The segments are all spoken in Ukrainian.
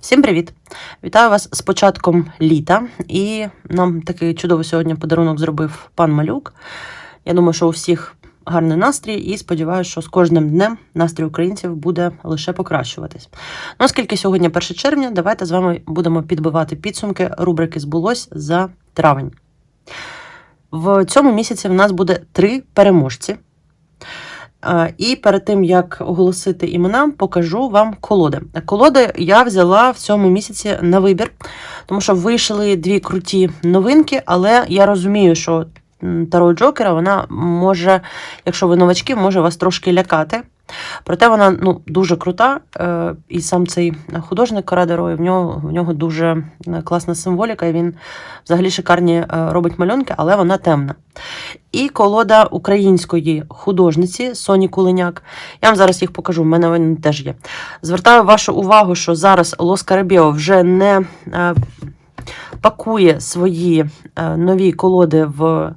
Всім привіт! Вітаю вас з початком літа. І нам такий чудовий сьогодні подарунок зробив пан Малюк. Я думаю, що у всіх гарний настрій, і сподіваюся, що з кожним днем настрій українців буде лише покращуватись. Ну, оскільки сьогодні 1 червня, давайте з вами будемо підбивати підсумки рубрики Збулось за травень. В цьому місяці в нас буде три переможці. І перед тим як оголосити імена, покажу вам колоди. Колоди я взяла в цьому місяці на вибір, тому що вийшли дві круті новинки, але я розумію, що Таро Джокера вона може, якщо ви новачки, може вас трошки лякати. Проте вона ну, дуже крута, е, і сам цей художник Карадерой, в нього, в нього дуже е, класна символіка, і він взагалі шикарні е, робить малюнки, але вона темна. І колода української художниці Соні Кулиняк. Я вам зараз їх покажу, в мене вони теж є. Звертаю вашу увагу, що зараз Лос Карабіо вже не пакує свої нові колоди в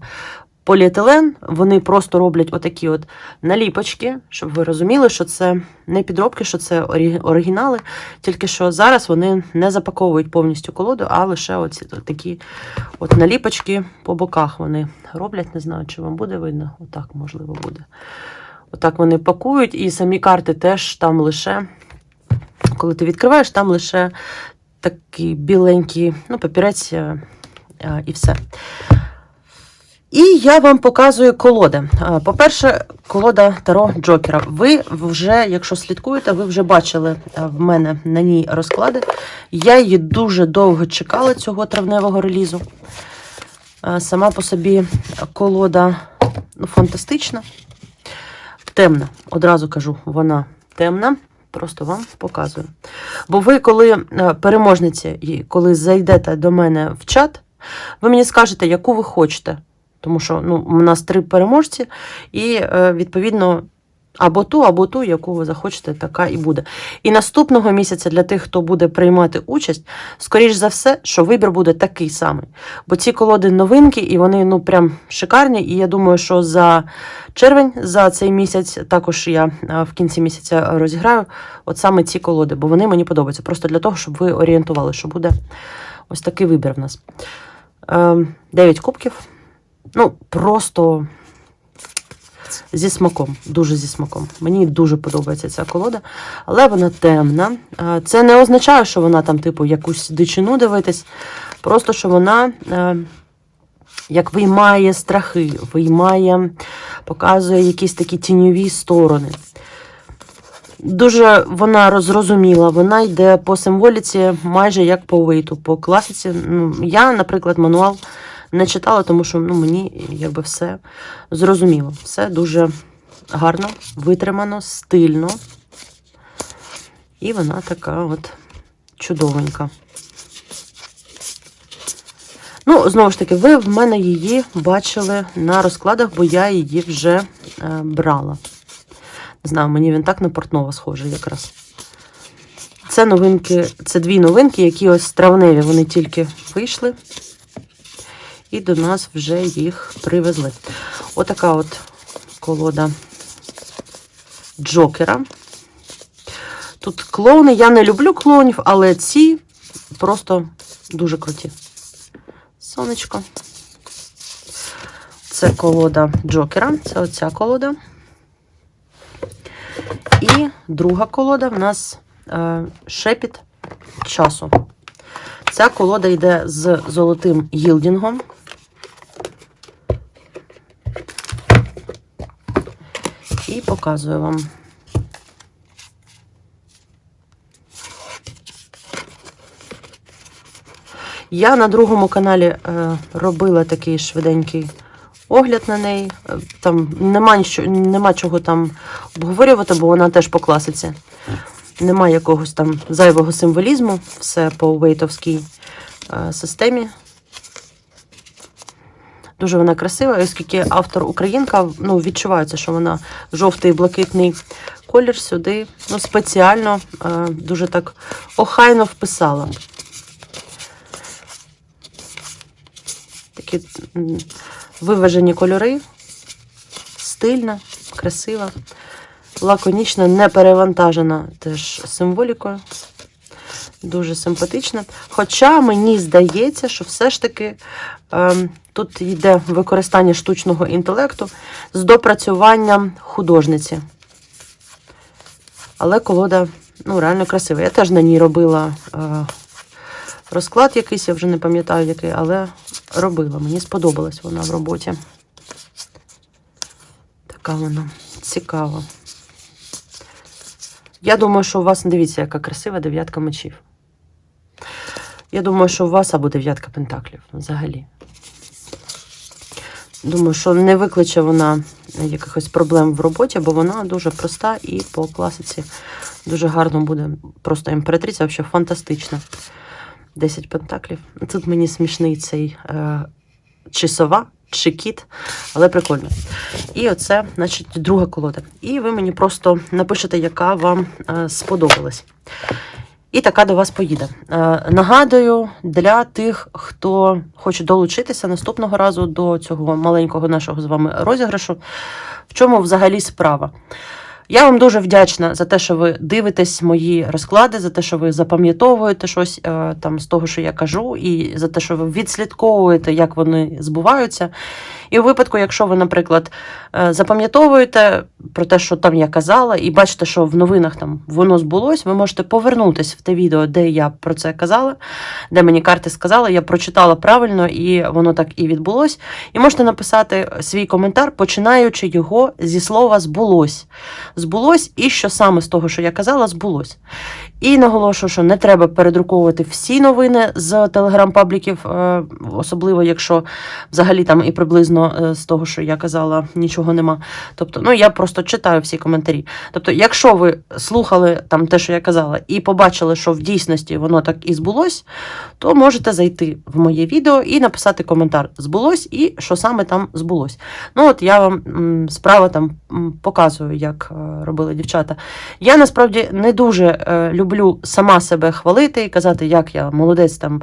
поліетилен. Вони просто роблять отакі от наліпочки, щоб ви розуміли, що це не підробки, що це оригінали. Тільки що зараз вони не запаковують повністю колоду, а лише оці такі от наліпочки по боках вони роблять. Не знаю, чи вам буде видно. Отак, можливо, буде. Отак вони пакують, і самі карти теж там лише, коли ти відкриваєш, там лише такий біленький ну, папірець е, е, і все. І я вам показую колоди. По-перше, колода Таро Джокера. Ви вже, якщо слідкуєте, ви вже бачили в мене на ній розклади. Я її дуже довго чекала, цього травневого релізу. Сама по собі колода ну, фантастична. Темна. Одразу кажу, вона темна. Просто вам показую. Бо ви, коли переможниці, коли зайдете до мене в чат, ви мені скажете, яку ви хочете. Тому що ну, у нас три переможці, і е, відповідно або ту, або ту, яку ви захочете, така і буде. І наступного місяця для тих, хто буде приймати участь, скоріш за все, що вибір буде такий самий. Бо ці колоди новинки, і вони ну прям шикарні. І я думаю, що за червень, за цей місяць, також я е, в кінці місяця розіграю от саме ці колоди, бо вони мені подобаються. Просто для того, щоб ви орієнтували, що буде ось такий вибір в нас. Ем, Дев'ять кубків. Ну, просто зі смаком, дуже зі смаком. Мені дуже подобається ця колода, але вона темна. Е, Це не означає, що вона там, типу, якусь дичину дивитись. Просто що вона е, як виймає страхи, виймає, показує якісь такі тіньові сторони. Дуже вона розрозуміла, вона йде по символіці майже як по вейту, по класиці. Ну, я, наприклад, мануал не читала, тому що ну, мені якби все зрозуміло. Все дуже гарно, витримано, стильно. І вона така от чудовенька. Ну, знову ж таки, ви в мене її бачили на розкладах, бо я її вже е, брала. Не знаю, мені він так на портнова схожий якраз. Це новинки, це дві новинки, які ось травневі, вони тільки вийшли. І до нас вже їх привезли. Отака от колода Джокера. Тут клоуни. Я не люблю клоунів, але ці просто дуже круті. Сонечко. Це колода Джокера. Це оця колода. І друга колода в нас е, шепіт часу. Ця колода йде з золотим гілдінгом. І показую вам. Я на другому каналі е, робила такий швиденький огляд на неї. Е, Там нема, нема чого там обговорювати, бо вона теж по класиці. Нема якогось там зайвого символізму, все по вейтовській е, системі. Дуже вона красива, оскільки автор українка, ну, відчувається, що вона жовтий блакитний колір сюди ну, спеціально е, дуже так охайно вписала. Такі виважені кольори, стильна, красива, лаконічна, не перевантажена теж символікою. Дуже симпатична. Хоча мені здається, що все ж таки ем, тут йде використання штучного інтелекту з допрацюванням художниці. Але колода ну, реально красива. Я теж на ній робила е, розклад якийсь, я вже не пам'ятаю який, але робила. Мені сподобалась вона в роботі. Така вона цікава. Я думаю, що у вас, дивіться, яка красива дев'ятка мечів. Я думаю, що у вас або дев'ятка пентаклів взагалі. Думаю, що не викличе вона якихось проблем в роботі, бо вона дуже проста і по класиці дуже гарно буде. Просто імператриця взагалі фантастична. 10 пентаклів. Тут мені смішний цей е, чи сова, чи кіт, але прикольно. І оце, значить, друга колода. І ви мені просто напишете, яка вам е, сподобалась. І така до вас поїде. Е, нагадую, для тих, хто хоче долучитися наступного разу до цього маленького нашого з вами розіграшу, в чому взагалі справа. Я вам дуже вдячна за те, що ви дивитесь мої розклади, за те, що ви запам'ятовуєте щось е, там з того, що я кажу, і за те, що ви відслідковуєте, як вони збуваються. І у випадку, якщо ви, наприклад, е, запам'ятовуєте про те, що там я казала, і бачите, що в новинах там воно збулось, ви можете повернутися в те відео, де я про це казала, де мені карти сказали, я прочитала правильно, і воно так і відбулось. І можете написати свій коментар, починаючи його зі слова збулось. Збулось, і що саме з того, що я казала, збулось. І наголошую, що не треба передруковувати всі новини з телеграм-пабліків, е, особливо якщо взагалі там і приблизно е, з того, що я казала, нічого нема. Тобто, ну я просто читаю всі коментарі. Тобто, якщо ви слухали там те, що я казала, і побачили, що в дійсності воно так і збулось, то можете зайти в моє відео і написати коментар збулось і що саме там збулось. Ну от я вам справа там показую, як е, робили дівчата. Я насправді не дуже е, люблю сама себе хвалити і казати, як я молодець там.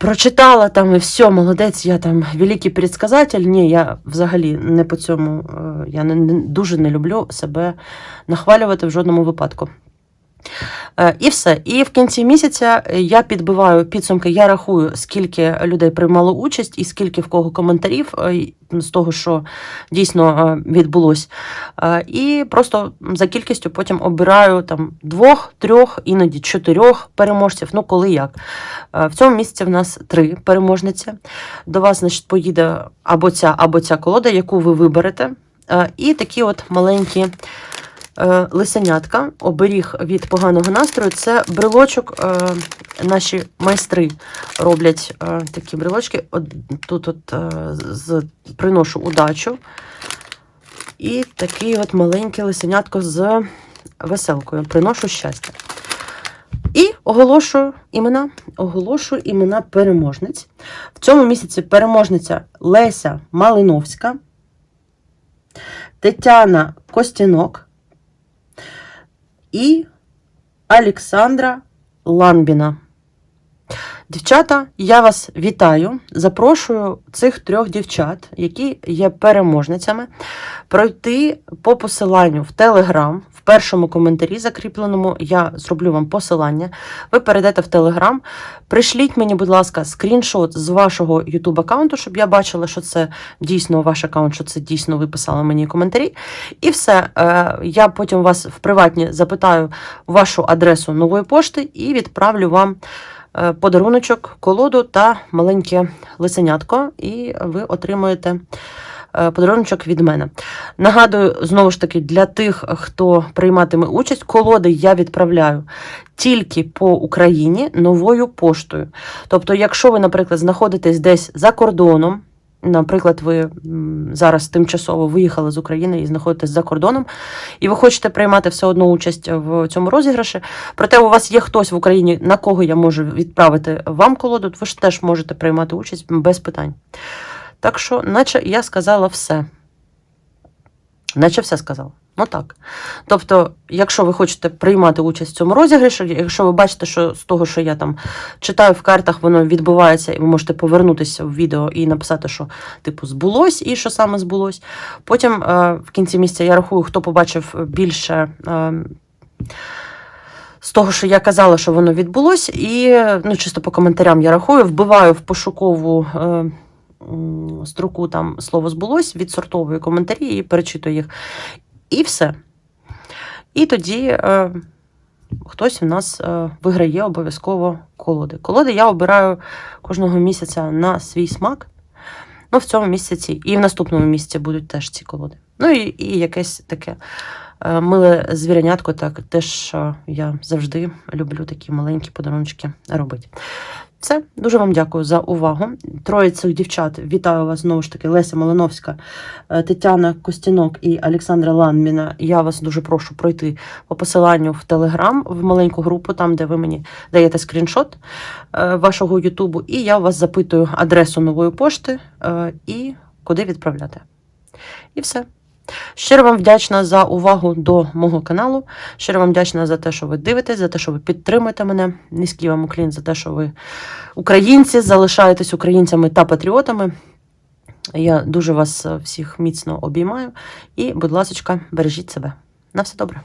Прочитала там і все, молодець, я там великий предсказатель. Ні, я взагалі не по цьому, е, я не, дуже не люблю себе нахвалювати в жодному випадку. Е, І все. І в кінці місяця я підбиваю підсумки, я рахую, скільки людей приймало участь і скільки в кого коментарів е, з того, що дійсно е, відбулось. Е, І просто за кількістю потім обираю там двох, трьох, іноді чотирьох переможців. Ну, коли як. Е, В цьому місяці в нас три переможниці. До вас, значить, поїде або ця, або ця колода, яку ви виберете. Е, І такі от маленькі. Е, Лисенятка, оберіг від поганого настрою. Це брелочок. е, Наші майстри роблять е, такі брелочки. От Тут от з, приношу удачу. І такий от маленький лисенятко з веселкою. Приношу щастя. І оголошую імена. Оголошую імена переможниць. В цьому місяці переможниця Леся Малиновська, Тетяна Костянок і Александра Ланбіна. Дівчата, я вас вітаю. Запрошую цих трьох дівчат, які є переможницями, пройти по посиланню в Телеграм. В першому коментарі закріпленому я зроблю вам посилання. Ви перейдете в Телеграм. Пришліть мені, будь ласка, скріншот з вашого YouTube аккаунту, щоб я бачила, що це дійсно ваш аккаунт, що це дійсно ви писали мені коментарі. І все. Е, Я потім вас в приватні запитаю вашу адресу нової пошти і відправлю вам подаруночок, колоду та маленьке лисенятко, і ви отримуєте е, подаруночок від мене. Нагадую, знову ж таки, для тих, хто прийматиме участь, колоди я відправляю тільки по Україні новою поштою. Тобто, якщо ви, наприклад, знаходитесь десь за кордоном, Наприклад, ви зараз тимчасово виїхали з України і знаходитесь за кордоном, і ви хочете приймати все одно участь в цьому розіграші. Проте у вас є хтось в Україні, на кого я можу відправити вам колоду, ви ж теж можете приймати участь без питань. Так що, наче я сказала все. Наче все сказала. Ну так. Тобто, якщо ви хочете приймати участь в цьому розіграші, якщо ви бачите, що з того, що я там читаю в картах, воно відбувається, і ви можете повернутися в відео і написати, що типу збулось і що саме збулось. Потім е, в кінці місяця я рахую, хто побачив більше. Е, з того, що я казала, що воно відбулось, і ну, чисто по коментарям я рахую, вбиваю в пошукову е, строку там слово збулось, відсортовую коментарі і перечитую їх. І все. І тоді е, хтось у нас е, виграє обов'язково колоди. Колоди я обираю кожного місяця на свій смак. Ну, в цьому місяці і в наступному місяці будуть теж ці колоди. Ну і, і якесь таке е, миле звірянятко, так теж е, я завжди люблю такі маленькі подарунки робити. Все, дуже вам дякую за увагу. Троє цих дівчат вітаю вас знову ж таки, Леся Малиновська, е, Тетяна Костянок і Олександра Ланміна. Я вас дуже прошу пройти по посиланню в Телеграм в маленьку групу, там, де ви мені даєте скріншот е, вашого Ютубу, і я вас запитую адресу нової пошти е, і куди відправляти. І все. Щиро вам вдячна за увагу до мого каналу. Щиро вам вдячна за те, що ви дивитесь, за те, що ви підтримуєте мене. Низький вам уклін за те, що ви українці, залишаєтесь українцями та патріотами. Я дуже вас е, всіх міцно обіймаю. І, будь ласка, бережіть себе. На все добре.